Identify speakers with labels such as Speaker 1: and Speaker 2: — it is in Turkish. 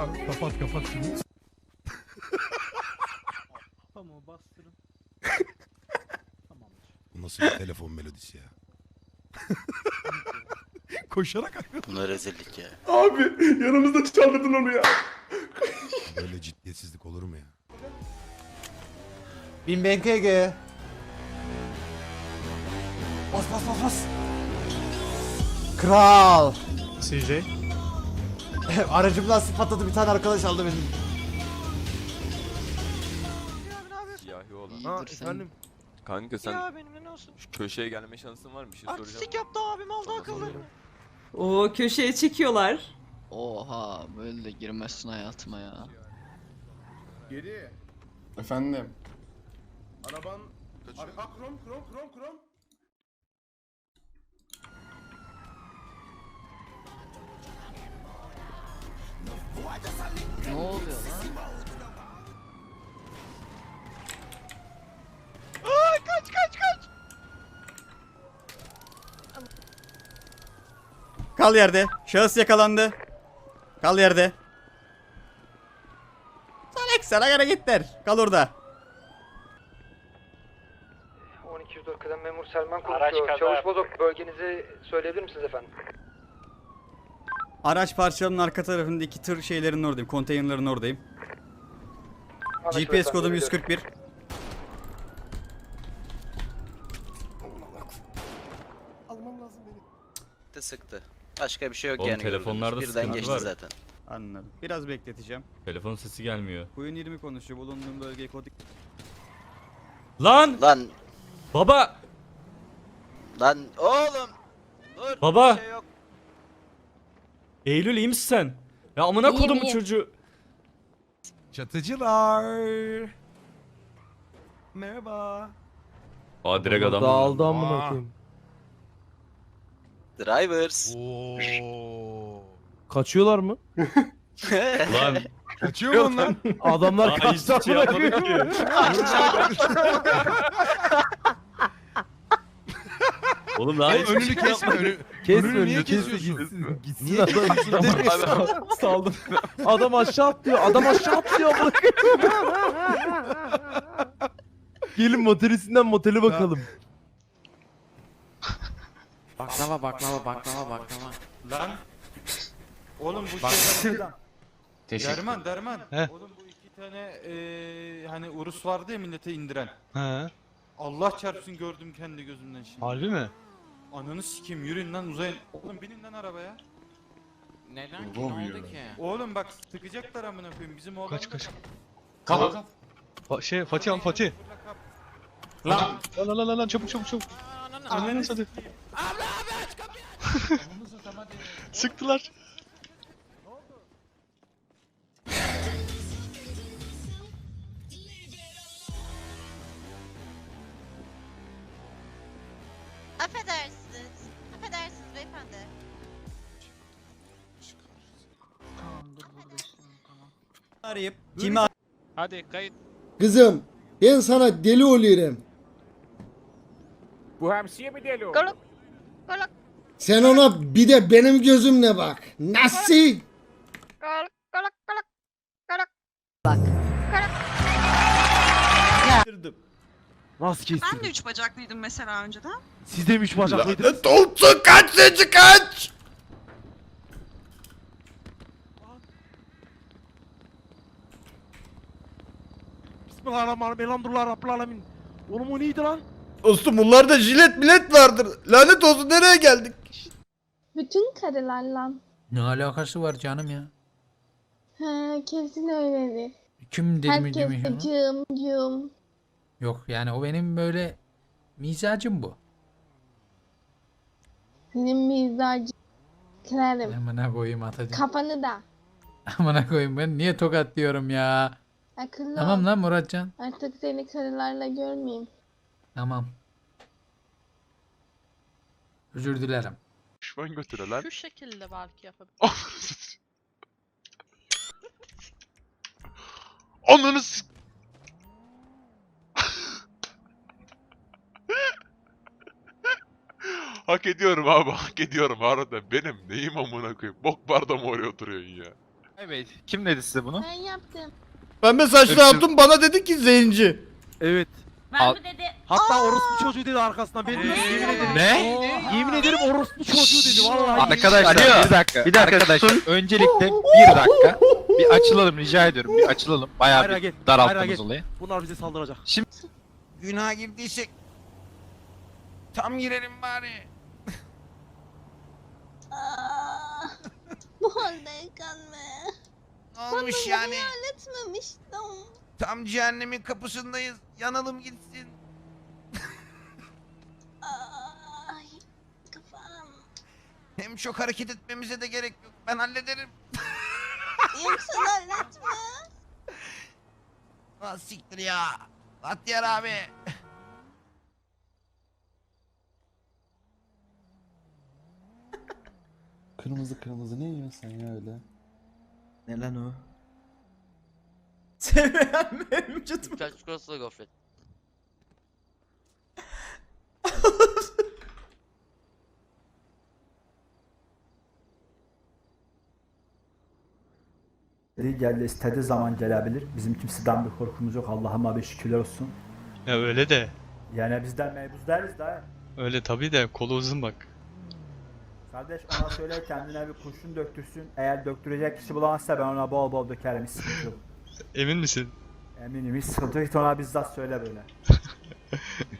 Speaker 1: Tamam kapat kapat şunu.
Speaker 2: Tamam bastırın. Tamamdır.
Speaker 3: Bu nasıl bir telefon melodisi ya?
Speaker 1: Koşarak ayrıldı.
Speaker 4: Bu ne rezillik ya.
Speaker 5: Abi yanımızda çaldırdın onu ya.
Speaker 3: Böyle ciddiyetsizlik olur mu ya?
Speaker 6: Bin BKG. Bas bas bas bas. Kral.
Speaker 1: CJ.
Speaker 6: Aracım lastik patladı bir tane arkadaş aldı benim.
Speaker 7: Siyahi olan.
Speaker 1: Ha
Speaker 4: sen-
Speaker 1: efendim.
Speaker 7: Kanka sen
Speaker 8: Ya benim ne olsun?
Speaker 7: şu köşeye gelme şansın var mı? Bir şey soracağım.
Speaker 8: Artistik yaptı abim aldı akıllarını.
Speaker 9: O köşeye çekiyorlar.
Speaker 4: Oha böyle de girmezsin hayatıma ya.
Speaker 5: Geri.
Speaker 10: Efendim.
Speaker 5: Araban. Ar ha krom krom krom krom.
Speaker 6: Kal yerde. Şahıs yakalandı. Kal yerde. Salak salak hareketler. Kal orada.
Speaker 8: 1204 kıdem memur Selman konuşuyor. Çavuş Bozok bölgenizi söyleyebilir misiniz efendim?
Speaker 6: Araç parçalarının arka tarafındaki tır şeylerin oradayım. Konteynerların oradayım.
Speaker 8: Anlaşıldı
Speaker 6: GPS
Speaker 8: efendim,
Speaker 6: kodum
Speaker 8: biliyorum.
Speaker 6: 141.
Speaker 4: De sıktı. Başka bir şey yok
Speaker 11: Oğlum,
Speaker 4: yani.
Speaker 11: telefonlarda
Speaker 4: gördüğünüz. Birden
Speaker 11: sıkıntı
Speaker 4: geçti
Speaker 11: var.
Speaker 4: zaten.
Speaker 6: Anladım. Biraz bekleteceğim.
Speaker 11: Telefon sesi gelmiyor.
Speaker 6: Kuyun 20 konuşuyor. Bulunduğum bölgeye kod...
Speaker 11: Lan!
Speaker 4: Lan
Speaker 11: Baba!
Speaker 4: lan oğlum. Dur.
Speaker 11: Baba!
Speaker 4: Bir şey yok.
Speaker 11: Eylül iyi misin sen? Ya amına kodumu çocuğu.
Speaker 1: Çatıcılar. Merhaba.
Speaker 11: Aa direkt adam.
Speaker 2: Dağıldı amına koyayım.
Speaker 4: Drivers.
Speaker 1: Oo.
Speaker 2: Kaçıyorlar mı?
Speaker 11: Lan.
Speaker 1: Kaçıyor mu lan?
Speaker 2: Adamlar
Speaker 11: Aa,
Speaker 2: kaçtı
Speaker 11: hiçbir şey
Speaker 2: amına
Speaker 11: yapmadık
Speaker 2: koyayım.
Speaker 11: ki. Oğlum daha
Speaker 1: Oğlum
Speaker 11: hiçbir
Speaker 1: önünü
Speaker 11: şey
Speaker 1: kesme. Önü,
Speaker 2: Kesme
Speaker 1: önünü niye
Speaker 2: önünü kesme
Speaker 1: kesiyorsun?
Speaker 2: gitsin. Gitsin
Speaker 1: Niye
Speaker 2: adam. Adam- Saldım. Adam aşağı atlıyor. Adam aşağı atlıyor amına koyayım. Gelin motelisinden motele bakalım.
Speaker 8: Baklava baklava baklava baklava.
Speaker 2: Lan.
Speaker 8: Oğlum bu
Speaker 2: şeyler...
Speaker 10: Teşekkür
Speaker 2: Derman derman.
Speaker 1: He.
Speaker 2: Oğlum bu iki tane eee hani Urus vardı ya millete indiren.
Speaker 1: He.
Speaker 2: Allah çarpsın gördüm kendi gözümden şimdi.
Speaker 1: Harbi mi?
Speaker 2: Ananı sikeyim yürüyün lan uzayın. Oğlum binin lan arabaya.
Speaker 8: Neden
Speaker 10: ki? Ne oldu
Speaker 8: ki?
Speaker 2: Oğlum bak sıkacaklar amına koyayım bizim oğlan.
Speaker 1: Kaç,
Speaker 2: da-
Speaker 1: kaç.
Speaker 10: Kal kal.
Speaker 1: Fa- şey Fatih al Fatih.
Speaker 2: Fırla kap.
Speaker 1: Lan lan lan lan lan çabuk çabuk çabuk.
Speaker 2: Ananı
Speaker 1: hadi.
Speaker 2: sikeyim.
Speaker 1: Sıktılar.
Speaker 9: Affedersiniz. Affedersiniz beyefendi.
Speaker 6: Arayıp kimi
Speaker 8: Hadi kayıt.
Speaker 10: Kızım ben sana deli oluyorum.
Speaker 8: Bu hamsiye mi deli
Speaker 9: Goluk. Goluk.
Speaker 10: Sen ona bir de benim gözümle bak. Nasıl?
Speaker 2: Nasıl kestin?
Speaker 9: Ben de üç bacaklıydım mesela önceden.
Speaker 2: Siz de mi üç bacaklıydınız?
Speaker 3: Lanet olsun kaç sesi kaç!
Speaker 2: Bismillahirrahmanirrahim. Elhamdülillah Rabbil Alemin. Oğlum o neydi lan?
Speaker 3: Dostum bunlarda jilet millet vardır. Lanet olsun nereye geldik?
Speaker 9: Bütün karılar lan.
Speaker 8: Ne alakası var canım ya?
Speaker 9: He kesin öyledir.
Speaker 8: Kim
Speaker 9: Herkes acım cum.
Speaker 8: Yok yani o benim böyle mizacım bu.
Speaker 9: Senin mizacı kırarım.
Speaker 8: Amına koyayım atacağım.
Speaker 9: Kafanı da.
Speaker 8: Amına koyayım ben niye tokat diyorum ya?
Speaker 9: Akıllı
Speaker 8: Tamam
Speaker 9: ol.
Speaker 8: lan Muratcan.
Speaker 9: Artık seni karılarla görmeyeyim.
Speaker 8: Tamam. Özür dilerim.
Speaker 1: Düşman götüre lan.
Speaker 9: Şu şekilde belki yapabilirim.
Speaker 1: Ananı s- Hak ediyorum abi hak ediyorum harbiden benim neyim amına koyayım bok barda mı oraya oturuyorsun ya Evet. Kim dedi size bunu?
Speaker 9: Ben yaptım.
Speaker 3: Pembe saçlı
Speaker 1: Öksür-
Speaker 3: hatun bana dedi ki zenci.
Speaker 2: Evet.
Speaker 1: Al-
Speaker 9: dedi?
Speaker 2: Hatta orospu çocuğu dedi arkasından. Ben yemin ederim.
Speaker 1: Ne?
Speaker 2: Yemin ederim orospu çocuğu dedi vallahi.
Speaker 1: Arkadaşlar bir dakika. Bir dakika arkadaşlar. Öncelikle bir dakika. Bir açılalım rica ediyorum. Bir açılalım. Bayağı
Speaker 2: Hayır,
Speaker 1: bir
Speaker 2: gel. Hayır,
Speaker 1: daralttınız olayı.
Speaker 2: Bunlar bize saldıracak.
Speaker 3: Günah girdiysek tam girelim bari.
Speaker 9: Bu haldeyken mi?
Speaker 3: Ne olmuş yani?
Speaker 9: Etmemiştim.
Speaker 3: Tam cehennemin kapısındayız. Yanalım gitsin.
Speaker 9: Ay kafam.
Speaker 3: Hem çok hareket etmemize de gerek yok. Ben hallederim.
Speaker 9: Yoksa halletme.
Speaker 3: Ah siktir ya. Bahtiyar abi.
Speaker 5: Kırmızı kırmızı ne yiyorsun sen ya öyle?
Speaker 2: Ne lan o?
Speaker 6: Sevmeyen mevcut mu?
Speaker 4: Kaç çikolatalı gofret.
Speaker 6: geldi istediği zaman gelebilir. Bizim kimseden bir korkumuz yok. Allah'ıma bir şükürler olsun.
Speaker 11: Ya öyle de.
Speaker 6: Yani bizden mebuz değiliz daha.
Speaker 11: Öyle tabii de kolu uzun bak.
Speaker 6: Kardeş ona söyle kendine bir kurşun döktürsün. Eğer döktürecek kişi bulamazsa ben ona bol bol dökerim. Hiç sıkıntı yok.
Speaker 11: Emin misin?
Speaker 6: Eminim hiç sıkıntı yok. Git ona bizzat söyle böyle.